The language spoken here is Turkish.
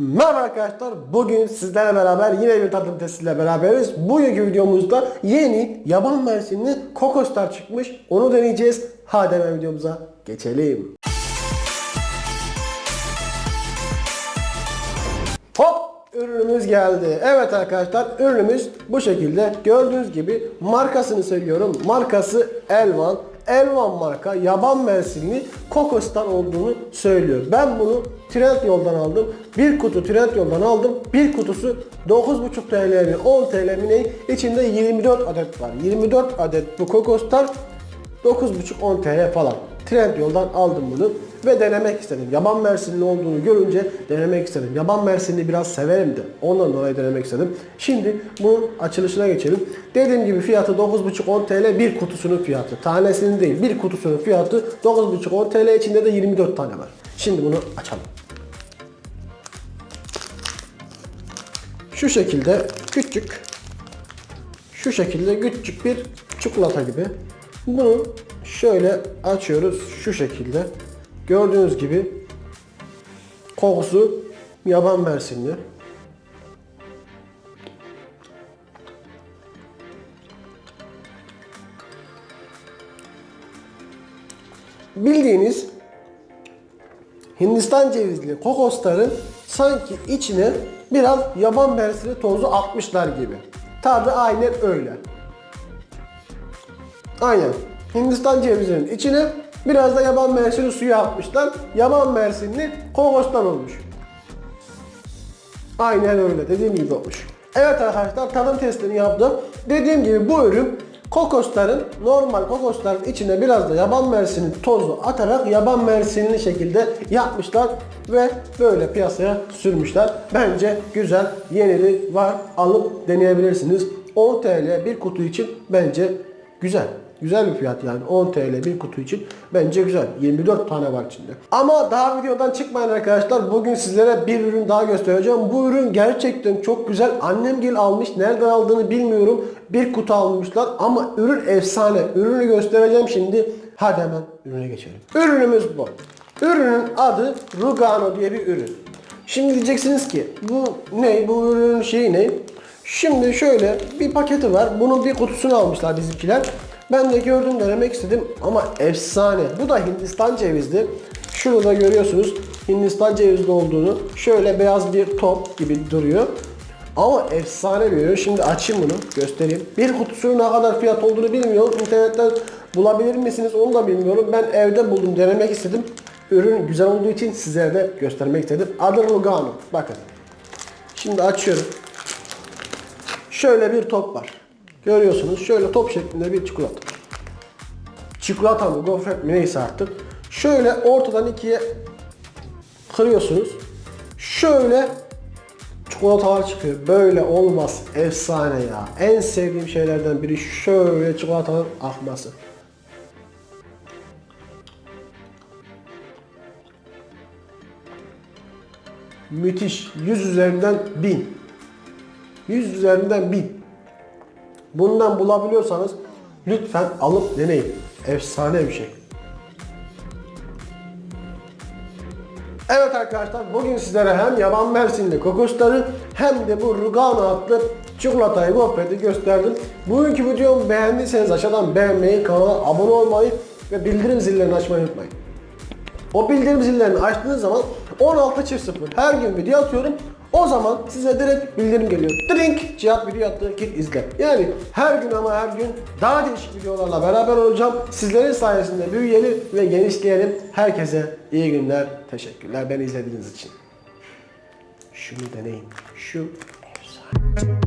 Merhaba arkadaşlar. Bugün sizlerle beraber yine bir tadım testiyle beraberiz. Bugünkü videomuzda yeni yaban mersinli kokoslar çıkmış. Onu deneyeceğiz. Hadi hemen videomuza geçelim. Hop! Ürünümüz geldi. Evet arkadaşlar ürünümüz bu şekilde. Gördüğünüz gibi markasını söylüyorum. Markası Elvan. Elvan marka yaban mersinli kokostan olduğunu söylüyor. Ben bunu Trend yoldan aldım. Bir kutu Trend yoldan aldım. Bir kutusu 9,5 TL mi 10 TL mi ne? İçinde 24 adet var. 24 adet bu kokoslar 9,5-10 TL falan. Trend yoldan aldım bunu ve denemek istedim. Yaban mersinli olduğunu görünce denemek istedim. Yaban mersinli biraz severim de ondan dolayı denemek istedim. Şimdi bunun açılışına geçelim. Dediğim gibi fiyatı 9,5-10 TL bir kutusunun fiyatı. Tanesinin değil bir kutusunun fiyatı 9,5-10 TL içinde de 24 tane var. Şimdi bunu açalım. Şu şekilde küçük şu şekilde küçük bir çikolata gibi. Bunu şöyle açıyoruz şu şekilde. Gördüğünüz gibi kokusu yaban mersinli. Bildiğiniz Hindistan cevizli kokosların sanki içine biraz yaban mersini tozu atmışlar gibi. Tadı aynen öyle. Aynen. Hindistan cevizinin içine biraz da yaban mersini suyu atmışlar. Yaban mersinli kokostan olmuş. Aynen öyle. Dediğim gibi olmuş. Evet arkadaşlar tadım testini yaptım. Dediğim gibi bu ürün kokosların normal kokosların içine biraz da yaban mersini tozu atarak yaban mersinli şekilde yapmışlar ve böyle piyasaya sürmüşler. Bence güzel, yenili var. Alıp deneyebilirsiniz. 10 TL bir kutu için bence güzel. Güzel bir fiyat yani 10 TL bir kutu için bence güzel. 24 tane var içinde. Ama daha videodan çıkmayın arkadaşlar. Bugün sizlere bir ürün daha göstereceğim. Bu ürün gerçekten çok güzel. Annem gel almış. Nereden aldığını bilmiyorum. Bir kutu almışlar ama ürün efsane. Ürünü göstereceğim şimdi. Hadi hemen ürüne geçelim. Ürünümüz bu. Ürünün adı Rugano diye bir ürün. Şimdi diyeceksiniz ki bu ne? Bu ürünün şeyi ne? Şimdi şöyle bir paketi var. Bunun bir kutusunu almışlar bizimkiler. Ben de gördüm denemek istedim ama efsane. Bu da Hindistan cevizli. Şurada görüyorsunuz Hindistan cevizli olduğunu. Şöyle beyaz bir top gibi duruyor. Ama efsane bir. Şimdi açayım bunu göstereyim. Bir kutusunun ne kadar fiyat olduğunu bilmiyorum. İnternetten bulabilir misiniz onu da bilmiyorum. Ben evde buldum denemek istedim. Ürün güzel olduğu için sizlere de göstermek istedim. Adı Lugano. Bakın. Şimdi açıyorum. Şöyle bir top var. Görüyorsunuz şöyle top şeklinde bir çikolata. Çikolata mı gofret mi neyse artık. Şöyle ortadan ikiye kırıyorsunuz. Şöyle çikolatalar çıkıyor. Böyle olmaz. Efsane ya. En sevdiğim şeylerden biri şöyle çikolatanın akması. Müthiş. 100 üzerinden 1000. 100 üzerinden 1000. Bundan bulabiliyorsanız lütfen alıp deneyin. Efsane bir şey. Evet arkadaşlar bugün sizlere hem yaban mersinli kokosları hem de bu Rugano adlı çikolatayı gofreti gösterdim. Bugünkü videomu beğendiyseniz aşağıdan beğenmeyi, kanala abone olmayı ve bildirim zillerini açmayı unutmayın. O bildirim zillerini açtığınız zaman 16.00 her gün video atıyorum. O zaman size direkt bildirim geliyor. Drink Cihat video attı git izle. Yani her gün ama her gün daha değişik videolarla beraber olacağım. Sizlerin sayesinde büyüyelim ve genişleyelim. Herkese iyi günler. Teşekkürler beni izlediğiniz için. Şunu deneyin. Şu efsane.